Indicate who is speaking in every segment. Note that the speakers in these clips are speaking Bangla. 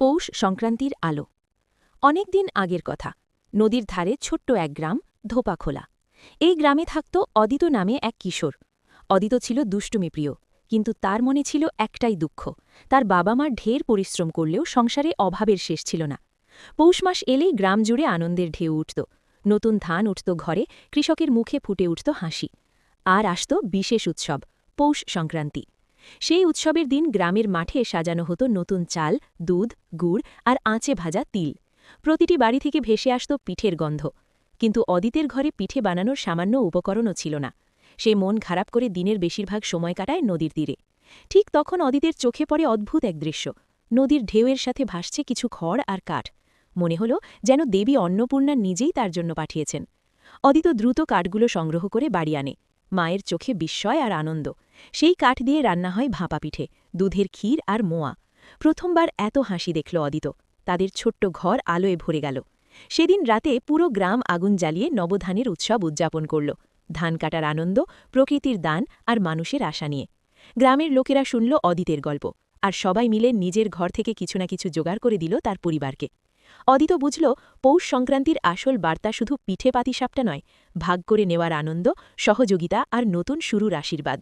Speaker 1: পৌষ সংক্রান্তির আলো। অনেক দিন আগের কথা, নদীর ধারে ছোট্ট এক গ্রাম ধোপাখোলা এই গ্রামে থাকত অদিত নামে এক কিশোর। অদিত ছিল দুষ্টুমিপ্রিয় কিন্তু তার মনে ছিল একটাই দুঃখ, তার বাবা মার ঢের পরিশ্রম করলেও সংসারে অভাবের শেষ ছিল না। পৌষ মাস এলেই গ্রাম জুড়ে আনন্দের ঢেউ উঠত, নতুন ধান উঠত ঘরে, কৃষকের মুখে ফুটে উঠত হাসি। আর আসত বিশেষ উৎসব, পৌষ সংক্রান্তি। সেই উৎসবের দিন গ্রামের মাঠে সাজানো হতো নতুন চাল, দুধ, গুড় আর আঁচে ভাজা তিল। প্রতিটি বাড়ি থেকে ভেসে আসত পিঠের গন্ধ। কিন্তু অদিতের ঘরে পিঠে বানানোর সামান্য উপকরণও ছিল না। সে মন খারাপ করে দিনের বেশিরভাগ সময় কাটায় নদীর তীরে। ঠিক তখন অদিতের চোখে পড়ে অদ্ভুত এক দৃশ্য। নদীর ঢেউয়ের সাথে ভাসছে কিছু খড় আর কাঠ। মনে হল যেন দেবী অন্নপূর্ণা নিজেই তার জন্য পাঠিয়েছেন। অদিত দ্রুত কাঠগুলো সংগ্রহ করে বাড়ি আনে। মায়ের চোখে বিস্ময় আর আনন্দ। সেই কাঠ দিয়ে রান্না হয় ভাপা পিঠে দুধের ক্ষীর আর মোয়া। প্রথমবার এত হাসি দেখল অদিত। তাদের ছোট্ট ঘর আলোয় ভরে গেল। সেদিন রাতে পুরো গ্রাম আগুন জ্বালিয়ে নবধানের উৎসব উদযাপন করল। ধান কাটার আনন্দ, প্রকৃতির দান আর মানুষের আশা নিয়ে। গ্রামের লোকেরা শুনল অদিতের গল্প, আর সবাই মিলে নিজের ঘর থেকে কিছু না কিছু জোগাড় করে দিল তার পরিবারকে। অদিত বুঝল, পৌষ সংক্রান্তির আসল বার্তা শুধু পিঠে পাতিসাপটা নয়, ভাগ করে নেওয়ার আনন্দ, সহযোগিতা আর নতুন শুরুর আশীর্বাদ।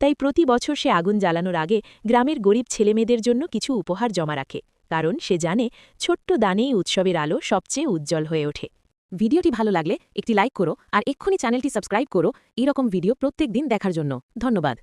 Speaker 1: তাই প্রতি বছর সে আগুন জ্বালানোর আগে গ্রামের গরিব ছেলেমেয়েদের জন্য কিছু উপহার জমা রাখে, কারণ সে জানে ছোট্ট দানেই উৎসবের আলো সবচেয়ে উজ্জ্বল হয়ে ওঠে। ভিডিওটি ভালো লাগলে একটি লাইক করো আর এক্ষুনি চ্যানেলটি সাবস্ক্রাইব করো। এরকম ভিডিও প্রত্যেক দিন দেখার জন্য। ধন্যবাদ।